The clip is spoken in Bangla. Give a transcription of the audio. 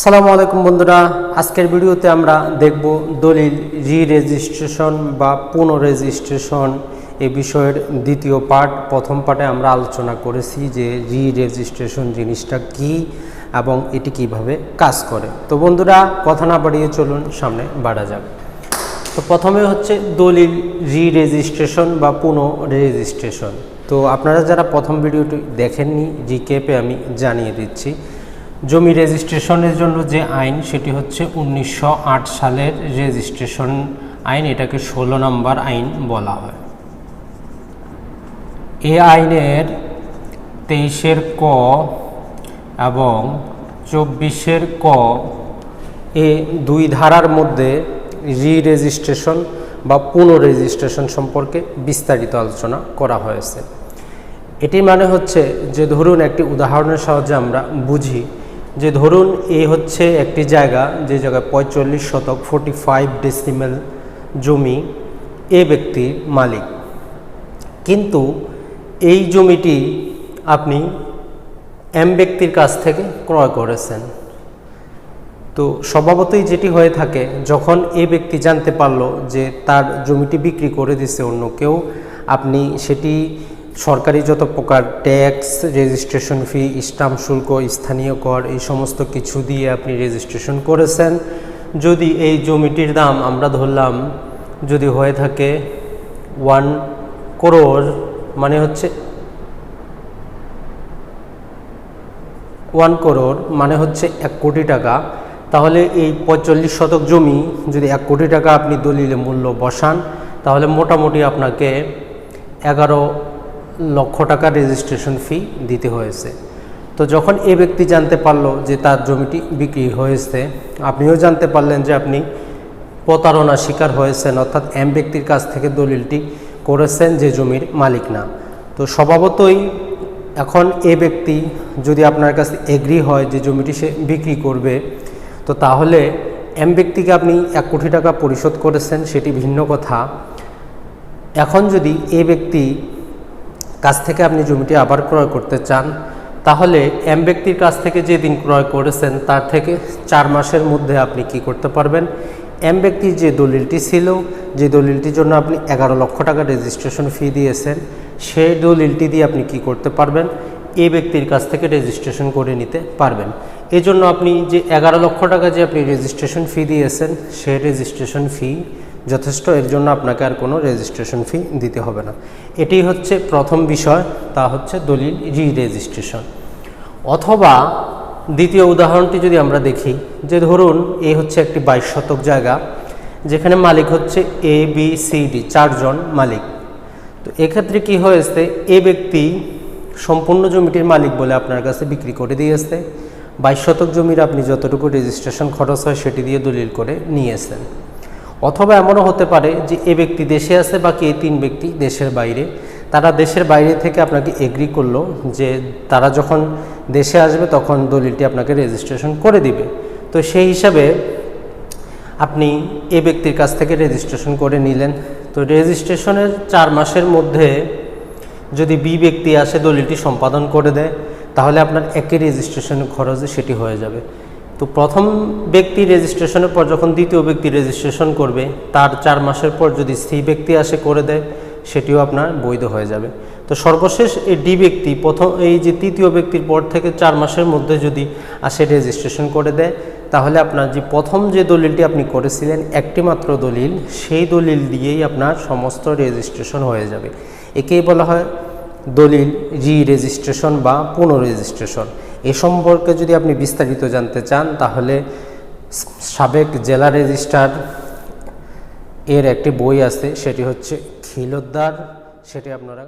আসসালামু আলাইকুম বন্ধুরা। আজকের ভিডিওতে আমরা দেখব দলিল রি রেজিস্ট্রেশন বা পুনঃরেজিস্ট্রেশন এ বিষয়ের দ্বিতীয় পার্ট। প্রথম পার্টে আমরা আলোচনা করেছি যে রি রেজিস্ট্রেশন জিনিসটা কি এবং এটি কীভাবে কাজ করে। তো বন্ধুরা, কথা না বাড়িয়ে চলুন, সামনে বাড়া যাক। তো প্রথমে হচ্ছে দলিল রি রেজিস্ট্রেশন বা পুনঃ রেজিস্ট্রেশন তো আপনারা যারা প্রথম ভিডিওটি দেখেননি রিকেপে আমি জানিয়ে দিচ্ছি জমি রেজিস্ট্রেশনের জন্য যে আইন, সেটি হচ্ছে উনিশশো আট সালের রেজিস্ট্রেশন আইন, এটাকে ষোলো নম্বর আইন বলা হয়। এ আইনের তেইশের ক এবং চব্বিশের ক এ দুই ধারার মধ্যে রি রেজিস্ট্রেশন বা পুনঃরেজিস্ট্রেশন সম্পর্কে বিস্তারিত আলোচনা করা হয়েছে। এটি মানে হচ্ছে যে, ধরুন একটি উদাহরণের সাহায্যে আমরা বুঝি যে ধরুন এ হচ্ছে একটি জায়গা, যে জায়গায় পঁয়তাল্লিশ শতক ফোর্টি ফাইভ ডেসিমেল জমি, এ ব্যক্তির মালিক। কিন্তু এই জমিটি আপনি এম ব্যক্তির কাছ থেকে ক্রয় করেছেন। তো স্বভাবতই যেটি হয়ে থাকে, যখন এ ব্যক্তি জানতে পারল যে তার জমিটি বিক্রি করে দিছে অন্য কেউ, আপনি সেটি সরকারি যত প্রকার ট্যাক্স, রেজিস্ট্রেশন ফি, স্টাম্প শুল্ক, স্থানীয় কর, এই সমস্ত কিছু দিয়ে আপনি রেজিস্ট্রেশন করেছেন। যদি এই জমিটির দাম আমরা ধরলাম, যদি হয়ে থাকে ওয়ান করোড় মানে হচ্ছে ওয়ান করোড় মানে হচ্ছে এক কোটি টাকা, তাহলে এই পঁয়তাল্লিশ শতক জমি যদি এক কোটি টাকা আপনি দলিলে মূল্য বসান, তাহলে মোটামুটি আপনাকে এগারো লক্ষ টাকা রেজিস্ট্রেশন ফি দিতে হয়েছে। তো যখন এ ব্যক্তি জানতে পারল যে তার জমিটি বিক্রি হয়েছে, আপনিও জানতে পারলেন যে আপনি প্রতারণা শিকার হয়েছেন, অর্থাৎ এম ব্যক্তির কাছ থেকে দলিলটি করেছেন যে জমির মালিক না। তো স্বভাবতই এখন এ ব্যক্তি যদি আপনার কাছে এগ্রি হয় যে জমিটি সে বিক্রি করবে, তো তাহলে এম ব্যক্তিকে আপনি এক কোটি টাকা পরিশোধ করেছেন, সেটি ভিন্ন কথা। এখন যদি এ ব্যক্তি কাছ থেকে আপনি জমিটি আবার ক্রয় করতে চান, তাহলে এম ব্যক্তির কাছ থেকে যে দিন ক্রয় করেছেন, তার থেকে চার মাসের মধ্যে আপনি কি করতে পারবেন? এম ব্যক্তির যে দলিলটি ছিল, যে দলিলটির জন্য আপনি এগারো লক্ষ টাকা রেজিস্ট্রেশন ফি দিয়েছেন, সেই দলিলটি দিয়ে আপনি কি করতে পারবেন? এ ব্যক্তির কাছ থেকে রেজিস্ট্রেশন করে নিতে পারবেন। এজন্য আপনি যে এগারো লক্ষ টাকা যে আপনি রেজিস্ট্রেশন ফি দিয়েছেন, সেই রেজিস্ট্রেশন ফি যথেষ্ট, এর জন্য আপনাকে আর কোনো রেজিস্ট্রেশন ফি দিতে হবে না। এটি হচ্ছে প্রথম বিষয়, তা হচ্ছে দলিল রি রেজিস্ট্রেশন অথবা দ্বিতীয় উদাহরণটি যদি আমরা দেখি, যে ধরুন, এ হচ্ছে একটি বাইশ শতক জায়গা, যেখানে মালিক হচ্ছে এ বি সি ডি চারজন মালিক। তো এক্ষেত্রে কি হয়েছে, এ ব্যক্তি সম্পূর্ণ জমিটির মালিক বলে আপনার কাছে বিক্রি করে দিয়েছে। বাইশ শতক জমির আপনি যতটুকু রেজিস্ট্রেশন খরচ হয়, সেটি দিয়ে দলিল করে নিয়েছেন। অথবা এমনও হতে পারে যে এ ব্যক্তি দেশে আছে, বাকি এই তিন ব্যক্তি দেশের বাইরে। তারা দেশের বাইরে থেকে আপনাকে এগ্রি করল যে তারা যখন দেশে আসবে তখন দলিলটি আপনাকে রেজিস্ট্রেশন করে দিবে। তো সেই হিসাবে আপনি এ ব্যক্তির কাছ থেকে রেজিস্ট্রেশন করে নিলেন। তো রেজিস্ট্রেশনের চার মাসের মধ্যে যদি বি ব্যক্তি আসে দলিলটি সম্পাদন করে দেয়, তাহলে আপনার একই রেজিস্ট্রেশনের খরচে সেটি হয়ে যাবে। তো প্রথম ব্যক্তি রেজিস্ট্রেশনের পর যখন দ্বিতীয় ব্যক্তি রেজিস্ট্রেশন করবে, তার চার মাসের পর যদি স্ত্রী ব্যক্তি আসে করে দেয়, সেটিও আপনার বৈধ হয়ে যাবে। তো সর্বশেষ এই ডি ব্যক্তি, প্রথম এই যে তৃতীয় ব্যক্তির পর থেকে চার মাসের মধ্যে যদি আসে রেজিস্ট্রেশন করে দেয়, তাহলে আপনার যে প্রথম যে দলিলটি আপনি করেছিলেন, একটি মাত্র দলিল, সেই দলিল দিয়েই আপনার সমস্ত রেজিস্ট্রেশন হয়ে যাবে। একেই বলা হয় দলিল রি রেজিস্ট্রেশন বা পুনঃরেজিস্ট্রেশন। এ সম্পর্কে যদি আপনি বিস্তারিত জানতে চান, তাহলে সাবেক জেলা রেজিস্ট্রার এর একটি বই আছে, সেটি হচ্ছে খিলোদ্দার সেটি আপনারা